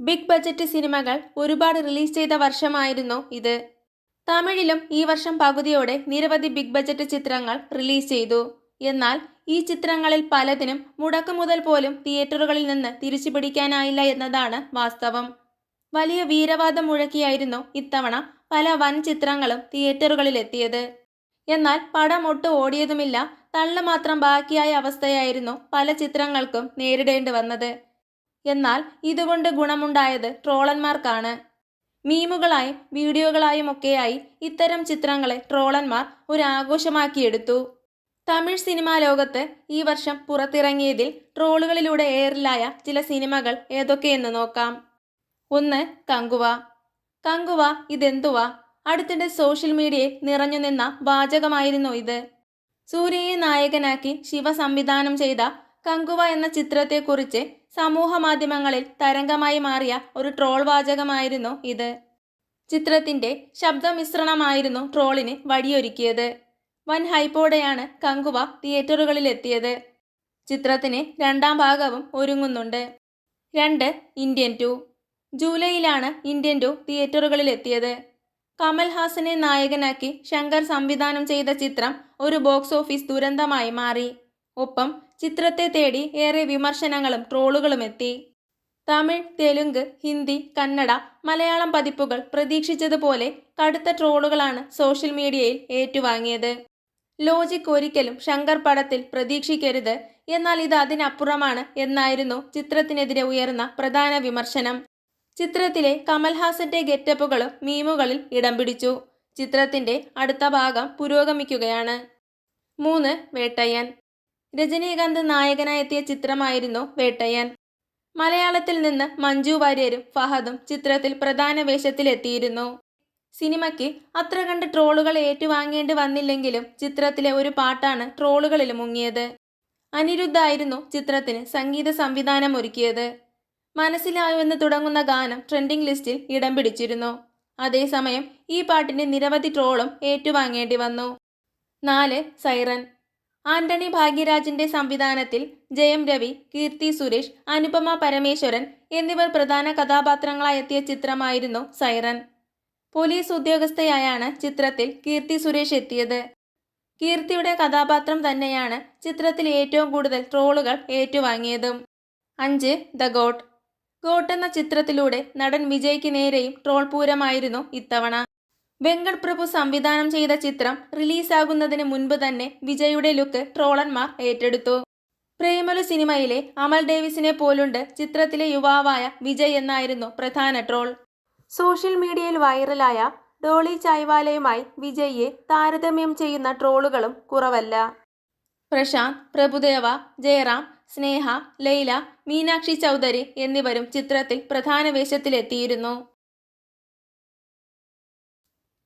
Big budget സിനിമകൾ ഒരുപാട് release ചെയ്ത വർഷമായിരുന്നു ഇത്. തമിഴിലും ഈ വർഷം പകുതിയോടെ നിരവധി ബിഗ് ബജറ്റ് ചിത്രങ്ങൾ റിലീസ് ചെയ്തു. എന്നാൽ ഈ ചിത്രങ്ങളിൽ പലതിനും മുടക്കുമുതൽ പോലും തിയേറ്ററുകളിൽ നിന്ന് തിരിച്ചു പിടിക്കാനായില്ല എന്നതാണ് വാസ്തവം. വലിയ വീരവാദം മുഴക്കിയായിരുന്നു ഇത്തവണ പല വൻ ചിത്രങ്ങളും തിയേറ്ററുകളിലെത്തിയത്. എന്നാൽ പടം ഒട്ടും ഓടിയതുമില്ല തള്ളു മാത്രം ബാക്കിയായ അവസ്ഥയായിരുന്നു പല ചിത്രങ്ങൾക്കും നേരിടേണ്ടി വന്നത്. എന്നാൽ ഇതുകൊണ്ട് ഗുണമുണ്ടായത് ട്രോളന്മാർക്കാണ്. മീമുകളായും വീഡിയോകളായും ഒക്കെയായി ഇത്തരം ചിത്രങ്ങളെ ട്രോളന്മാർ ഒരു ആഘോഷമാക്കിയെടുത്തു. തമിഴ് സിനിമാ ലോകത്ത് ഈ വർഷം പുറത്തിറങ്ങിയതിൽ ട്രോളുകളിലൂടെ എയറിലായ ചില സിനിമകൾ ഏതൊക്കെയെന്ന് നോക്കാം. ഒന്ന് കങ്കുവ. കങ്കുവ ഇതെന്തുവാ? അടുത്തിടെ സോഷ്യൽ മീഡിയയിൽ നിറഞ്ഞു നിന്ന വാചകമായിരുന്നു ഇത്. സൂര്യയെ നായകനാക്കി ശിവ സംവിധാനം ചെയ്ത കങ്കുവ എന്ന ചിത്രത്തെക്കുറിച്ച് സമൂഹ മാധ്യമങ്ങളിൽ തരംഗമായി മാറിയ ഒരു ട്രോൾ വാചകമായിരുന്നു ഇത്. ചിത്രത്തിന്റെ ശബ്ദമിശ്രണമായിരുന്നു ട്രോളിന് വഴിയൊരുക്കിയത്. വൻ ഹൈപ്പോടെയാണ് കങ്കുവ തിയേറ്ററുകളിൽ എത്തിയത് ചിത്രത്തിന് രണ്ടാം ഭാഗവും ഒരുങ്ങുന്നുണ്ട്. രണ്ട് ഇന്ത്യൻ ടു. ജൂലൈയിലാണ് ഇന്ത്യൻ ടു തിയേറ്ററുകളിലെത്തിയത്. കമൽഹാസനെ നായകനാക്കി ശങ്കർ സംവിധാനം ചെയ്ത ചിത്രം ഒരു ബോക്സ് ഓഫീസ് ദുരന്തമായി മാറി. ഒപ്പം ചിത്രത്തെ തേടി ഏറെ വിമർശനങ്ങളും ട്രോളുകളും എത്തി. തമിഴ് തെലുങ്ക് ഹിന്ദി കന്നഡ മലയാളം പതിപ്പുകൾ പ്രതീക്ഷിച്ചതുപോലെ കടുത്ത ട്രോളുകളാണ് സോഷ്യൽ മീഡിയയിൽ ഏറ്റുവാങ്ങിയത്. ലോജിക് ഒരിക്കലും ശങ്കർ പടത്തിൽ പ്രതീക്ഷിക്കരുത് എന്നാൽ ഇത് അതിനപ്പുറമാണ് എന്നായിരുന്നു ചിത്രത്തിനെതിരെ ഉയർന്ന പ്രധാന വിമർശനം. ചിത്രത്തിലെ കമൽഹാസന്റെ ഗെറ്റപ്പുകളും മീമുകളിൽ ഇടം പിടിച്ചു. ചിത്രത്തിന്റെ അടുത്ത ഭാഗം പുരോഗമിക്കുകയാണ്. മൂന്ന് വേട്ടയ്യൻ. രജനീകാന്ത് നായകനായെത്തിയ ചിത്രമായിരുന്നു വേട്ടയാൻ. മലയാളത്തിൽ നിന്ന് മഞ്ജു വാര്യരും ഫഹദും ചിത്രത്തിൽ പ്രധാന വേഷത്തിലെത്തിയിരുന്നു. സിനിമയ്ക്ക് അത്ര കണ്ട് ട്രോളുകൾ ഏറ്റുവാങ്ങേണ്ടി വന്നില്ലെങ്കിലും ചിത്രത്തിലെ ഒരു പാട്ടാണ് ട്രോളുകളിൽ മുങ്ങിയത്. അനിരുദ്ധായിരുന്നു ചിത്രത്തിന് സംഗീത സംവിധാനം ഒരുക്കിയത്. മനസ്സിലായോ എന്ന് തുടങ്ങുന്ന ഗാനം ട്രെൻഡിംഗ് ലിസ്റ്റിൽ ഇടം പിടിച്ചിരുന്നു. അതേസമയം ഈ പാട്ടിന് നിരവധി ട്രോളും ഏറ്റുവാങ്ങേണ്ടി വന്നു. നാല് സൈറൻ ആന്റണി ഭാഗ്യരാജിന്റെ സംവിധാനത്തിൽ ജയം രവി കീർത്തി സുരേഷ് അനുപമ പരമേശ്വരൻ എന്നിവർ പ്രധാന കഥാപാത്രങ്ങളായി എത്തിയ ചിത്രമായിരുന്നു സൈറൻ. പോലീസ് ഉദ്യോഗസ്ഥയായാണ് ചിത്രത്തിൽ കീർത്തി സുരേഷ് എത്തിയത്. കീർത്തിയുടെ കഥാപാത്രം തന്നെയാണ് ചിത്രത്തിൽ ഏറ്റവും കൂടുതൽ ട്രോളുകൾ ഏറ്റുവാങ്ങിയതും. അഞ്ച് ദ ഗോട്ട്. ഗോട്ട് എന്ന ചിത്രത്തിലൂടെ നടൻ വിജയ്ക്ക് നേരെയും ട്രോൾ പൂരമായിരുന്നു ഇത്തവണ. വെങ്കട് പ്രഭു സംവിധാനം ചെയ്ത ചിത്രം റിലീസാകുന്നതിന് മുൻപ് തന്നെ വിജയുടെ ലുക്ക് ട്രോളന്മാർ ഏറ്റെടുത്തു. പ്രേമലു സിനിമയിലെ അമൽ ഡേവിസിനെ പോലുണ്ട് ചിത്രത്തിലെ യുവാവായ വിജയ് എന്നായിരുന്നു പ്രധാന ട്രോൾ. സോഷ്യൽ മീഡിയയിൽ വൈറലായ ഡോളി ചായ്വാലയുമായി വിജയ്യെ താരതമ്യം ചെയ്യുന്ന ട്രോളുകളും കുറവല്ല. പ്രശാന്ത് പ്രഭുദേവ ജയറാം സ്നേഹ ലൈല മീനാക്ഷി ചൗധരി എന്നിവരും ചിത്രത്തിൽ പ്രധാന വേഷത്തിലെത്തിയിരുന്നു.